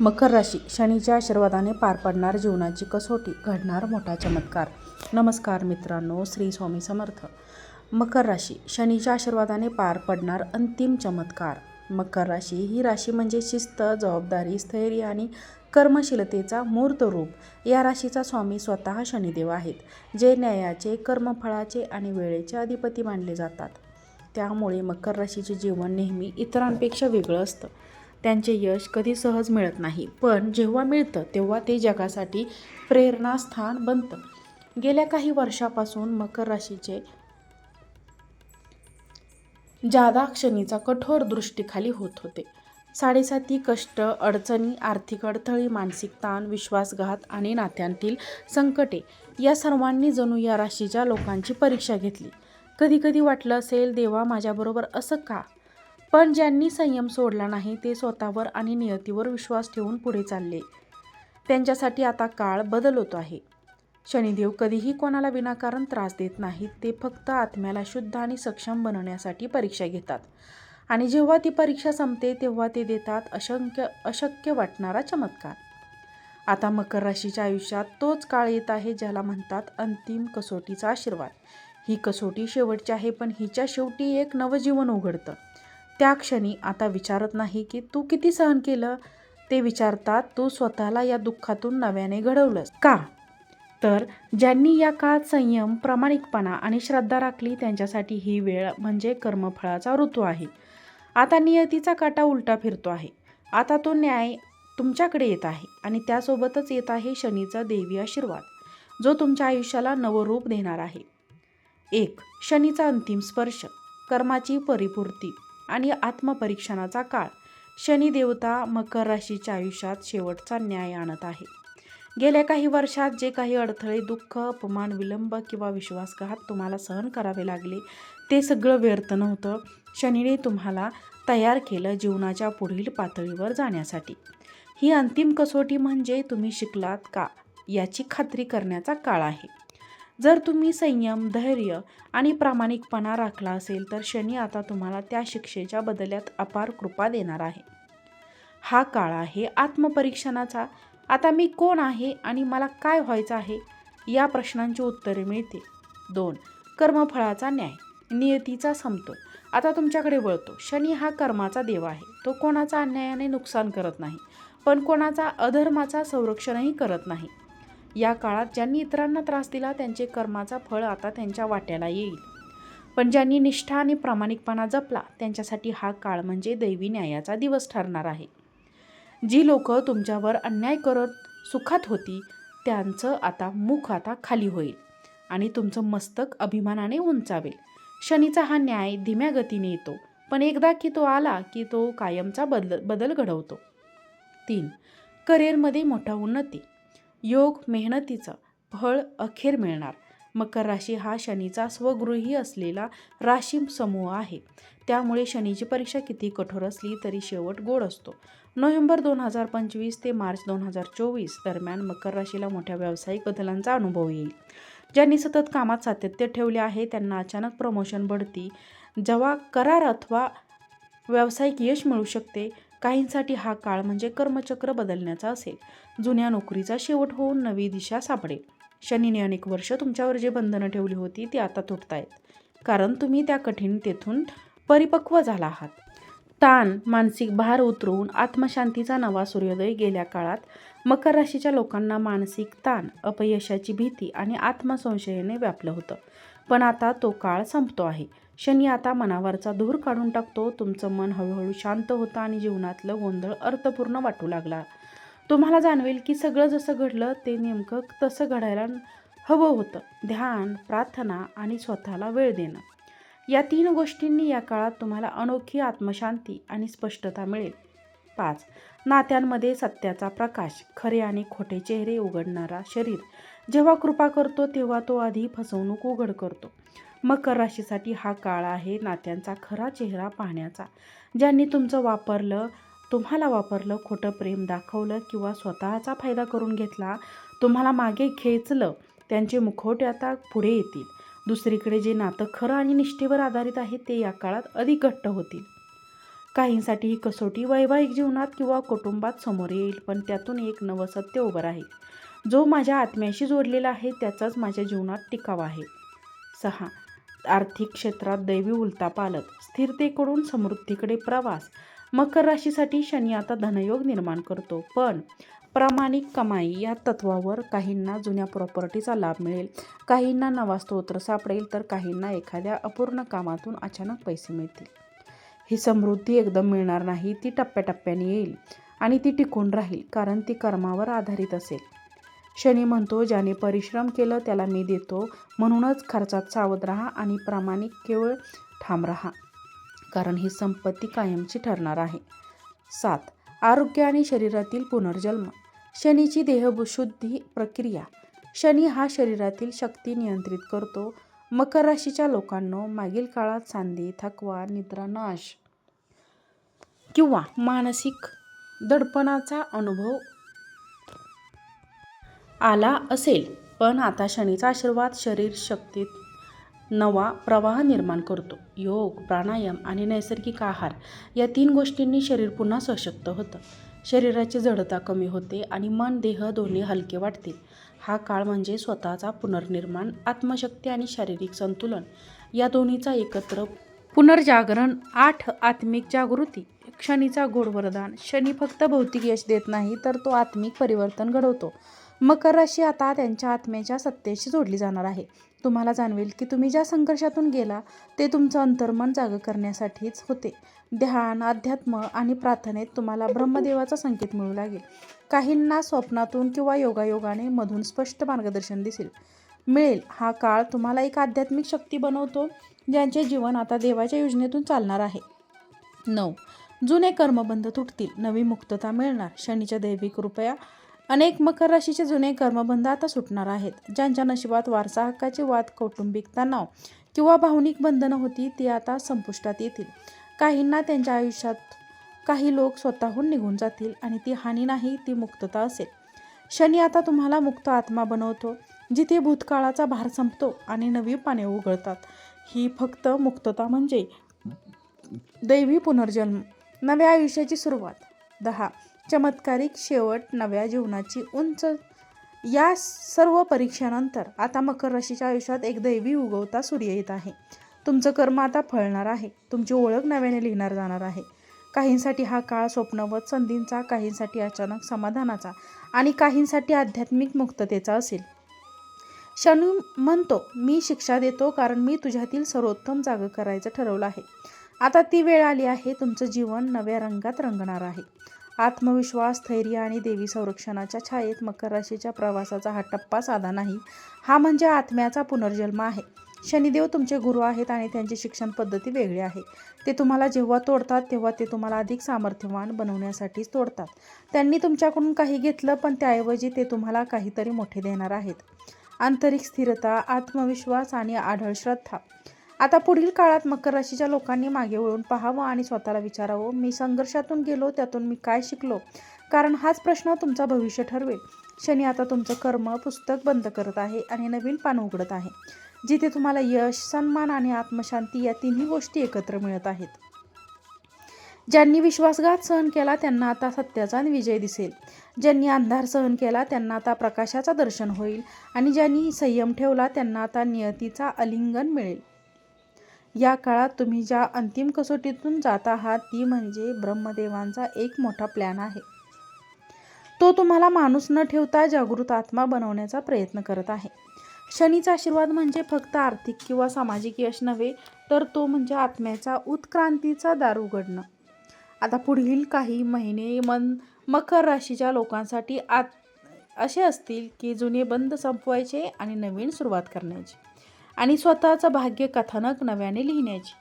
मकर राशी शनीच्या आशीर्वादाने पार पडणार जीवनाची कसोटी घडणार मोठा चमत्कार. नमस्कार मित्रांनो श्री स्वामी समर्थ. मकर राशी शनीच्या आशीर्वादाने पार पडणार अंतिम चमत्कार. मकर राशी ही राशी म्हणजे शिस्त जबाबदारी स्थैर्य आणि कर्मशीलतेचा मूर्त रूप. या राशीचा स्वामी स्वतः शनिदेव आहेत जे न्यायाचे कर्मफळाचे आणि वेळेचे अधिपती मानले जातात. त्यामुळे मकर राशीचे जीवन नेहमी इतरांपेक्षा वेगळं असतं. त्यांचे यश कधी सहज मिळत नाही. पण जेव्हा मिळतं तेव्हा ते जगासाठी प्रेरणास्थान बनतं. गेल्या काही वर्षापासून मकर राशीचे जादा क्षणीचा कठोर दृष्टीखाली होत होते. साडेसाती कष्ट अडचणी आर्थिक अडथळी मानसिक ताण विश्वासघात आणि नात्यांतील संकटे या सर्वांनी जणू या राशीच्या लोकांची परीक्षा घेतली. कधी कधी वाटलं असेल देवा माझ्याबरोबर असं का पण ज्यांनी संयम सोडला नाही ते स्वतःवर आणि नियतीवर विश्वास ठेवून पुढे चालले. त्यांच्यासाठी आता काळ बदलतो आहे. शनिदेव कधीही कोणाला विनाकारण त्रास देत नाहीत ते फक्त आत्म्याला शुद्ध आणि सक्षम बनवण्यासाठी परीक्षा घेतात. आणि जेव्हा ती परीक्षा संपते तेव्हा ते देतात अशंक्य अशक्य वाटणारा चमत्कार. आता मकर राशीच्या आयुष्यात तोच काळ येत आहे ज्याला म्हणतात अंतिम कसोटीचा आशीर्वाद. ही कसोटी शेवटची आहे पण हिच्या शेवटी एक नवजीवन उघडतं. त्या क्षणी आता विचारत नाही की तू किती सहन केलं? ते विचारतात तू स्वतःला या दुःखातून नव्याने घडवलंस. का? तर ज्यांनी या काळात संयम प्रामाणिकपणा आणि श्रद्धा राखली त्यांच्यासाठी ही वेळ म्हणजे कर्मफळाचा ऋतू आहे. आता नियतीचा काटा उलटा फिरतो आहे. आता तो न्याय तुमच्याकडे येत आहे आणि त्यासोबतच येत आहे शनीचा देवी आशीर्वाद जो तुमच्या आयुष्याला नवरूप देणार आहे. एक शनीचा अंतिम स्पर्श कर्माची परिपूर्ती. आणि आत्मपरीक्षणाचा काळ. शनी देवता मकर राशीच्या आयुष्यात शेवटचा न्याय आणत आहे. गेल्या काही वर्षात जे काही अडथळे दुःख अपमान विलंब किंवा विश्वासघात तुम्हाला सहन करावे लागले ते सगळं व्यर्थ नव्हतं. शनीने तुम्हाला तयार केलं जीवनाच्या पुढील पातळीवर जाण्यासाठी. ही अंतिम कसोटी म्हणजे तुम्ही शिकलात का याची खात्री करण्याचा काळ आहे. जर तुम्ही संयम धैर्य आणि प्रामाणिकपणा राखला असेल तर शनी आता तुम्हाला त्या शिक्षेच्या बदल्यात अपार कृपा देणार आहे. हा काळ आहे आत्मपरीक्षणाचा. आता मी कोण आहे आणि मला काय व्हायचं आहे या प्रश्नांची उत्तरे मिळते दोन कर्मफळाचा न्याय. नियतीचा समतोल. आता तुमच्याकडे वळतो. शनी हा कर्माचा देव आहे. तो कोणाचा अन्यायाने नुकसान करत नाही पण कोणाचा अधर्माचा संरक्षणही करत नाही. या काळात ज्यांनी इतरांना त्रास दिला त्यांचे कर्माचा फळ आता त्यांच्या वाट्याला येईल. पण ज्यांनी निष्ठा आणि प्रामाणिकपणा जपला त्यांच्यासाठी हा काळ म्हणजे दैवी न्यायाचा दिवस ठरणार आहे. जी लोक तुमच्यावर अन्याय करत सुखात होती त्यांचं आता मुख आता खाली होईल आणि तुमचं मस्तक अभिमानाने उंचावेल. शनीचा हा न्याय धीम्या गतीने येतो पण एकदा की तो आला की तो कायमचा बदल बदल घडवतो. तीन. करिअरमध्ये मोठा उन्नती. योग मेहनतीचं फळ अखेर मिळणार. मकर राशी हा शनीचा स्वगृही असलेला राशी समूह आहे. त्यामुळे शनीची परीक्षा किती कठोर असली तरी शेवट गोड असतो. नोव्हेंबर दोन हजार पंचवीस ते मार्च दोन हजार चोवीस दरम्यान मकर राशीला मोठ्या व्यावसायिक बदलांचा अनुभव येईल. ज्यांनी सतत कामात सातत्य ठेवले आहे त्यांना अचानक प्रमोशन बढती जेव्हा करार अथवा व्यावसायिक यश मिळू शकते काहींसाठी हा काळ म्हणजे कर्मचक्र बदलण्याचा असेल. जुन्या नोकरीचा शेवट होऊन नवी दिशा सापडेल. शनीने अनेक वर्ष तुमच्यावर जे बंधनं ठेवली होती ती आता तुटतायत. कारण तुम्ही त्या कठीणतेतून परिपक्व झाला आहात. ताण मानसिक भार उतरवून आत्मशांतीचा नवा सूर्योदय गेल्या काळात मकर राशीच्या लोकांना मानसिक ताण अपयशाची भीती आणि आत्मसंशयाने व्यापलं होतं. पण आता तो काळ संपतो आहे. शनी आता मनावरचा धूर काढून टाकतो. तुमचं मन हळूहळू शांत होतं आणि जीवनातलं गोंधळ अर्थपूर्ण वाटू लागला. तुम्हाला जाणवेल की सगळं जसं घडलं ते नेमकं तसं घडायला हवं होतं. ध्यान प्रार्थना आणि स्वतःला वेळ देणं. या तीन गोष्टींनी या काळात तुम्हाला अनोखी आत्मशांती आणि स्पष्टता मिळेल. पाच. नात्यांमध्ये सत्याचा प्रकाश खरे आणि खोटे चेहरे उघडणारा शरीर. जेव्हा कृपा करतो तेव्हा तो आधी फसवणूक उघड करतो. मकर राशीसाठी हा काळ आहे नात्यांचा खरा चेहरा पाहण्याचा. ज्यांनी तुमचं वापरलं तुम्हाला वापरलं खोटं प्रेम दाखवलं किंवा स्वतःचा फायदा करून घेतला तुम्हाला मागे खेचलं त्यांचे मुखवटे आता पुढे येतील. दुसरीकडे जे नातं खरं आणि निष्ठेवर आधारित आहे ते या काळात अधिक घट्ट होतील. काहींसाठी ही कसोटी वैवाहिक जीवनात किंवा कुटुंबात समोर येईल पण त्यातून एक नवं सत्य उभं राहील. जो माझ्या आत्म्याशी जोडलेला आहे त्याचाच माझ्या जीवनात टिकावा आहे. सहा. आर्थिक क्षेत्रात दैवी उलतापालक स्थिरतेकडून समृद्धीकडे प्रवास. मकर राशीसाठी शनी आता धनयोग निर्माण करतो पण प्रामाणिक कमाई या तत्वावर काहींना जुन्या प्रॉपर्टीचा लाभ मिळेल. काहींना नवा स्तोत्र सापडेल तर काहींना एखाद्या अपूर्ण कामातून अचानक पैसे मिळतील. ही समृद्धी एकदम मिळणार नाही ती टप्प्याटप्प्याने येईल आणि ती टिकून राहील कारण ती कर्मावर आधारित असेल. शनी म्हणतो ज्याने परिश्रम केलं त्याला मी देतो. म्हणूनच खर्चात सावध राहा आणि प्रामाणिक केवळ ठाम राहा कारण ही संपत्ती कायमची ठरणार आहे. सात. आरोग्य आणि शरीरातील पुनर्जन्म. शनीची देहशुद्धी प्रक्रिया. शनी हा शरीरातील शक्ती नियंत्रित करतो. मकर राशीच्या लोकांनो मागील काळात सांधी थकवा निद्रानाश किंवा मानसिक दडपणाचा अनुभव आला असेल पण आता शनीचा आशीर्वाद शरीर शक्तीत नवा प्रवाह निर्माण करतो. योग प्राणायाम आणि नैसर्गिक आहार या तीन गोष्टींनी शरीर पुन्हा सशक्त होतं. शरीराची जडता कमी होते आणि मन देह दोन्ही हलके वाटते. हा काळ म्हणजे स्वतःचा पुनर्निर्माण आत्मशक्ती आणि शारीरिक संतुलन. या दोन्हीचा एकत्र पुनर्जागरण आठ आत्मिक जागृती शनीचा गोडवरदान शनी फक्त भौतिक यश देत नाही तर तो आत्मिक परिवर्तन घडवतो. मकर राशी आता त्यांच्या आत्म्याच्या सत्तेशी जोडली जाणार आहे. तुम्हाला जाणवेल की तुम्ही ज्या संघर्षातून गेला ते तुमचं अंतर्मन जाग करण्यासाठीच होते. ध्यान अध्यात्म आणि प्रार्थनेत तुम्हाला ब्रह्मदेवाचा संकेत मिळू लागेल. काहींना स्वप्नातून किंवा योगायोगाने मधून स्पष्ट मार्गदर्शन दिसेल. मिळेल. हा काळ तुम्हाला एक आध्यात्मिक शक्ती बनवतो ज्यांचे जीवन आता देवाच्या योजनेतून चालणार आहे. नऊ. जुने कर्मबंध तुटतील. नवी मुक्तता मिळणार. शनीच्या दैविक कृपया अनेक मकर राशीचे जुने कर्मबंध आता सुटणार आहेत. ज्यांच्या नशिबात वारसा हक्काचे वाद कौटुंबिक तणाव किंवा भावनिक बंधनं होती ती आता संपुष्टात येतील. काहींना त्यांच्या आयुष्यात काही लोक स्वतःहून निघून जातील आणि ती हानी नाही ती मुक्तता असेल. शनी आता तुम्हाला मुक्त आत्मा बनवतो जिथे भूतकाळाचा भार संपतो आणि नवी पाने उघडतात. ही फक्त मुक्तता म्हणजे दैवी पुनर्जन्म. नव्या आयुष्याची सुरुवात. दहा चमत्कारिक शेवट नव्या जीवनाची उंच. या सर्व परीक्षानंतर आता मकर राशीच्या आयुष्यात एक दैवी उगवता सूर्य येत आहे. तुमचं कर्म आता फळणार आहे. तुमची ओळख नव्याने लिहिणार जाणार आहे. काहींसाठी हा काळ स्वप्नवत संधींचा काहींसाठी अचानक समाधानाचा आणि काहींसाठी आध्यात्मिक मुक्ततेचा असेल. शनू म्हणतो मी शिक्षा देतो कारण मी तुझ्यातील सर्वोत्तम जाग करायचं ठरवलं आहे. आता ती वेळ आली आहे. तुमचं जीवन नव्या रंगात रंगणार आहे. आत्मविश्वास स्थैर्य आणि देवी संरक्षणाच्या छायेत मकर राशीच्या प्रवासाचा हा टप्पा साधा नाही. हा म्हणजे आत्म्याचा पुनर्जन्म आहे. शनिदेव तुमचे गुरु आहेत आणि त्यांची शिक्षण पद्धती वेगळी आहे. ते तुम्हाला जेव्हा तोडतात तेव्हा ते तुम्हाला अधिक सामर्थ्यवान बनवण्यासाठीच तोडतात. त्यांनी तुमच्याकडून काही घेतलं पण त्याऐवजी ते तुम्हाला काहीतरी मोठे देणार आहेत. आंतरिक स्थिरता आत्मविश्वास आणि आढळ श्रद्धा. आता पुढील काळात मकर राशीच्या लोकांनी मागे वळून पाहावं आणि स्वतःला विचारावं. मी संघर्षातून गेलो त्यातून मी काय शिकलो? कारण हाच प्रश्न तुमचा भविष्य ठरवेल. शनी आता तुमचं कर्म पुस्तक बंद करत आहे आणि नवीन पान उघडत आहे. जिथे तुम्हाला यश सन्मान आणि आत्मशांती या तिन्ही गोष्टी एकत्र मिळत आहेत. ज्यांनी विश्वासघात सहन केला त्यांना आता सत्याचा विजय दिसेल. ज्यांनी अंधार सहन केला त्यांना आता प्रकाशाचा दर्शन होईल. आणि ज्यांनी संयम ठेवला त्यांना आता नियतीचा अलिंगन मिळेल. या काळात तुम्ही ज्या अंतिम कसोटीतून जात आहात ती म्हणजे ब्रह्मदेवांचा एक मोठा प्लॅन आहे. तो तुम्हाला माणूस न ठेवता जागृत आत्मा बनवण्याचा प्रयत्न करत आहे. शनीचा आशीर्वाद म्हणजे फक्त आर्थिक किंवा सामाजिक यश नव्हे तर तो म्हणजे आत्म्याचा उत्क्रांतीचा दार उघडणं. आता पुढील काही महिने मन मकर राशीच्या लोकांसाठी आत असे असतील की जुने बंद संपवायचे आणि नवीन सुरुवात करण्याची. आणि स्वतःचं भाग्य कथानक नव्याने लिहिण्याची.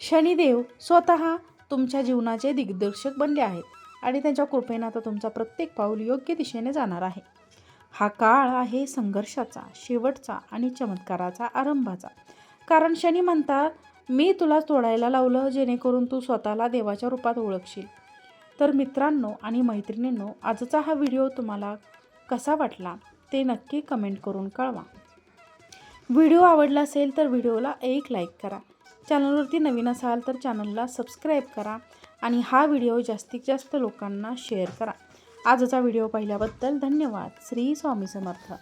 शनिदेव स्वतः तुमच्या जीवनाचे दिग्दर्शक बनले आहेत आणि त्यांच्या कृपेनं आता तुमचा प्रत्येक पाऊल योग्य दिशेने जाणार आहे. हा काळ आहे संघर्षाचा शेवटचा आणि चमत्काराचा आरंभाचा. कारण शनी म्हणतात मी तुला तोडायला लावलं जेणेकरून तू स्वतःला देवाच्या रूपात ओळखशील. तर मित्रांनो आणि मैत्रिणींनो आजचा हा व्हिडिओ तुम्हाला कसा वाटला ते नक्की कमेंट करून कळवा. व्हिडिओ आवडला असेल तर व्हिडिओला एक लाईक करा. चॅनलवरती नवीन असाल तर चॅनलला सबस्क्राईब करा आणि हा व्हिडिओ जास्तीत जास्त लोकांना शेअर करा. आजचा व्हिडिओ पाहिल्याबद्दल धन्यवाद. श्री स्वामी समर्थ.